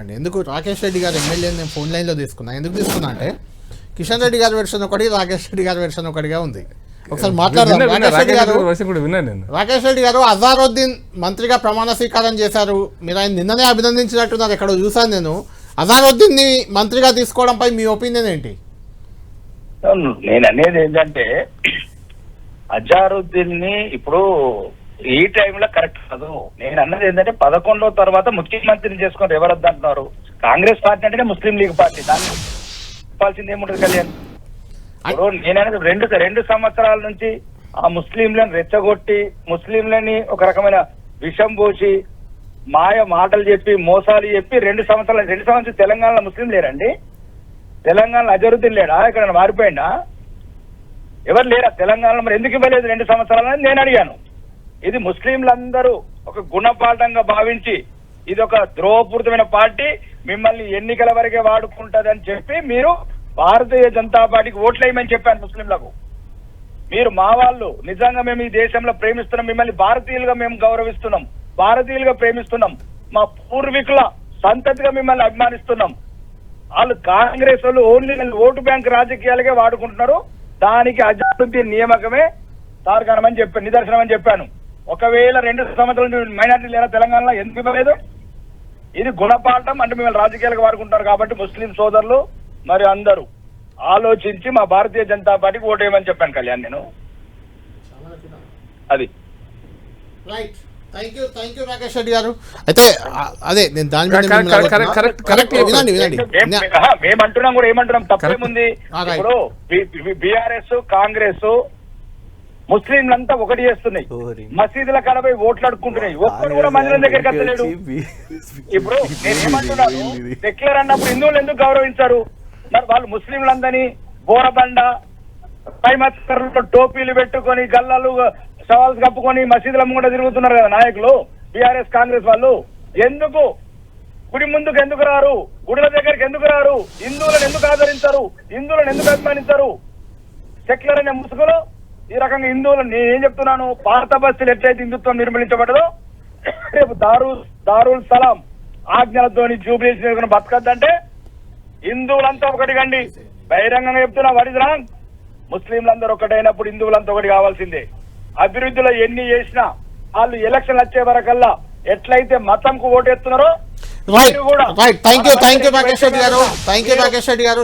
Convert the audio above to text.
అండి ఎందుకు రాకేష్ రెడ్డి గారు ఎమ్మెల్యే నేను ఫోన్ లైన్లో తీసుకున్నా? ఎందుకు తీసుకున్నా అంటే కిషన్ రెడ్డి గారి వెర్షన్ ఒకటి రాకేష్ రెడ్డి గారి వెర్షన్ ఒకటిగా ఉంది. ఒకసారి మాట్లాడదాం. రాకేష్ రెడ్డి గారు రాకేష్ రెడ్డి అజారుద్దీన్ మంత్రిగా ప్రమాణ స్వీకారం చేశారు. మీరు ఆయన నిన్ననే అభినందించినట్టున్నారు. ఎక్కడో చూశాను నేను. అజారుద్దీన్ని మంత్రిగా తీసుకోవడంపై మీ ఒపీనియన్ ఏంటి? నేను అనేది ఏంటంటే అజారుద్దీన్ని ఇప్పుడు ఈ టైంలో కరెక్ట్ కాదు. నేను అన్నది ఏంటంటే పదకొండో తర్వాత ముఖ్యమంత్రిని చేసుకొని ఎవరు వద్దంటున్నారు కాంగ్రెస్ పార్టీ అంటేనే ముస్లిం లీగ్ పార్టీ. దాన్ని చెప్పాల్సింది ఏముంటుంది కళ్యాణ్? ఇప్పుడు నేను అనేది రెండు రెండు సంవత్సరాల నుంచి ఆ ముస్లింలను రెచ్చగొట్టి ముస్లింలని ఒక రకమైన విషం పోసి మాయ మాటలు చెప్పి మోసాలు చెప్పి రెండు సంవత్సరాలు రెండు సంవత్సరాలు తెలంగాణలో ముస్లిం లేరండి. తెలంగాణలో అజరుద్దీన్ లేడా? ఇక్కడ మారిపోయిందా ఎవరు లేరా? తెలంగాణలో మరి ఎందుకు ఇవ్వలేదు రెండు సంవత్సరాలని నేను అడిగాను. ఇది ముస్లింలందరూ ఒక గుణపాఠంగా భావించి ఇది ఒక ద్రోహపూరితమైన పార్టీ మిమ్మల్ని ఎన్నికల వరకే వాడుకుంటదని చెప్పి మీరు భారతీయ జనతా పార్టీకి ఓట్లేయమని చెప్పాను ముస్లింలకు. మీరు మా వాళ్ళు నిజంగా మేము ఈ దేశంలో ప్రేమిస్తున్నాం మిమ్మల్ని భారతీయులుగా మేము గౌరవిస్తున్నాం భారతీయులుగా ప్రేమిస్తున్నాం మా పూర్వీకుల సంతతిగా మిమ్మల్ని అభిమానిస్తున్నాం. వాళ్ళు కాంగ్రెస్ వాళ్ళు ఓన్లీ ఓటు బ్యాంక్ రాజకీయాలకే వాడుకుంటున్నారు దానికి అజాబుద్దీన్ నియామకమే తార్కాణం చెప్పాను నిదర్శనం అని చెప్పాను. ఒకవేళ రెండు సంవత్సరాలు మైనార్టీ లేదా తెలంగాణలో ఎందుకు ఇవ్వలేదు ఇది గుణపాఠం అంటే మిమ్మల్ని రాజకీయాలకు వాడుకుంటారు కాబట్టి ముస్లిం సోదరులు మరి అందరూ ఆలోచించి మా భారతీయ జనతా పార్టీకి ఓటేయమని చెప్పాను కళ్యాణ్ నేను అది right thank you thank you Rakesh Reddy garu అయితే అదే నేను దాని మీద మేమంటున్నాం కూడా ఏమంటున్నాం తప్పేముంది. ఇప్పుడు బీఆర్ఎస్ కాంగ్రెస్ ముస్లింలంతా ఒకటి చేస్తున్నాయి. మసీదుల కడపై ఓట్లు అడుక్కుంటున్నాయి ఒక్కడు కూడా మందిరం దగ్గరికి వస్తలేడు ఇప్పుడు నేను ఏమంటున్నాను? సెక్యులర్ అన్నప్పుడు హిందువులు ఎందుకు గౌరవించారు? మరి వాళ్ళు ముస్లింలందరినీ బోరబండ పైమత్కర్లో టోపీలు పెట్టుకొని గల్లాలు సవాల్స్ కప్పుకొని మసీదుల ముంగట తిరుగుతున్నారు కదా నాయకులు బీఆర్ఎస్ కాంగ్రెస్ వాళ్ళు. ఎందుకు? గుడి ముందుకు ఎందుకు రారు? గుడుల దగ్గరికి ఎందుకు రారు? హిందువులను ఎందుకు ఆదరించారు? హిందువులను ఎందుకు అభిమానించారు? సెక్యులర్ అనే ముసుగులో ఈ రకంగా హిందువులు నేనేం చెప్తున్నాను? భారత బస్సులు ఎట్లయితే హిందుత్వం నిర్మూలించబడదో రేపు దారు దారుల్ సలాం ఆజ్ఞలతోని జూబ్లీస్ బతకద్దంటే హిందువులంతా ఒకటి కండి. బహిరంగంగా చెప్తున్నా వాట్ ఇస్ రాంగ్ ముస్లింలందరూ ఒకటైనప్పుడు హిందువులంతా ఒకటి కావాల్సిందే. అభివృద్ధిలో ఎన్ని చేసినా వాళ్ళు ఎలక్షన్ వచ్చే వరకల్లా ఎట్లయితే మతంకు ఓటేస్తున్నారో right right thank you thank you Rakesh Reddy garu. Thank you Rakesh Reddy గారు.